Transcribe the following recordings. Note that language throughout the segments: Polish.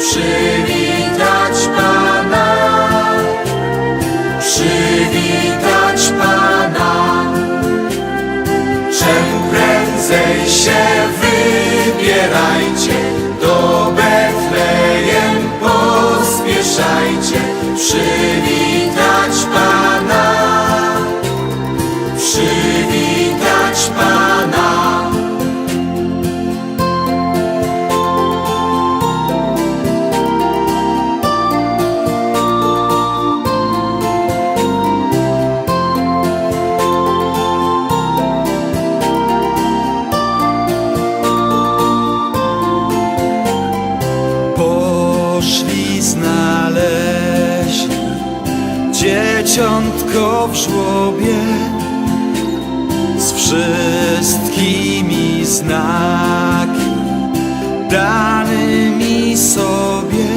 przywitać Pana, przywitać Pana. Czemu prędzej się wybierajcie, do Betlejem pospieszajcie, przywitać dzieciątko w żłobie z wszystkimi znaki danymi sobie.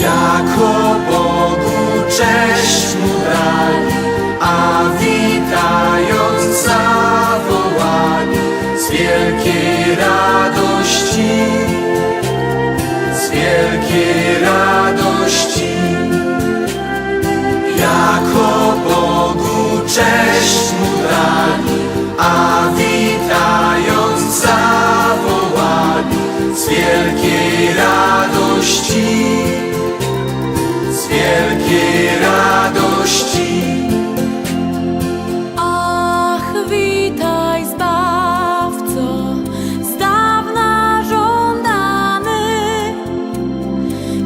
Jako Bogu cześć mu a witając wielkiej radości. Ach, witaj Zbawco, z dawna żądany.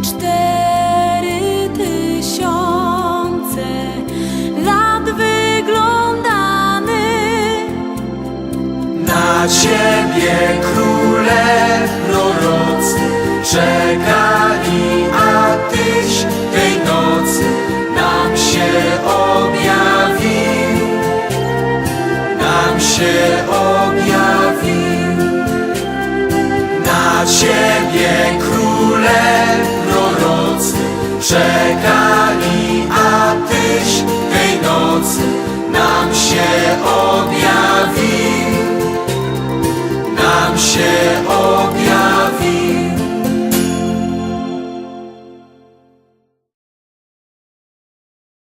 Cztery tysiące lat wyglądany. Na ciebie Czekali, a tyś tej nocy nam się odbył.